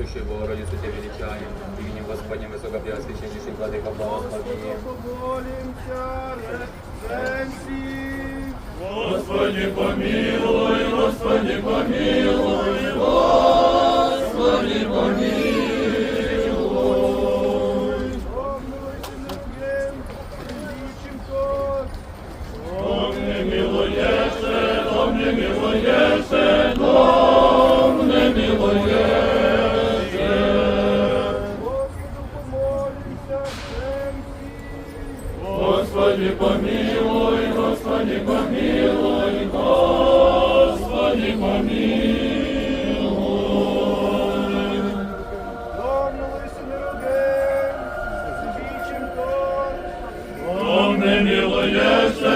Богородицу Тебе величаем, именем Господним Высокопреосвященнейший Владыка Благослови. Господи помилуй, Господи помилуй, Господи помилуй. Господи, помилуй, Господи, помилуй, Господи, помилуй. Домнули сироди, зічим то, Бог не милуєшся,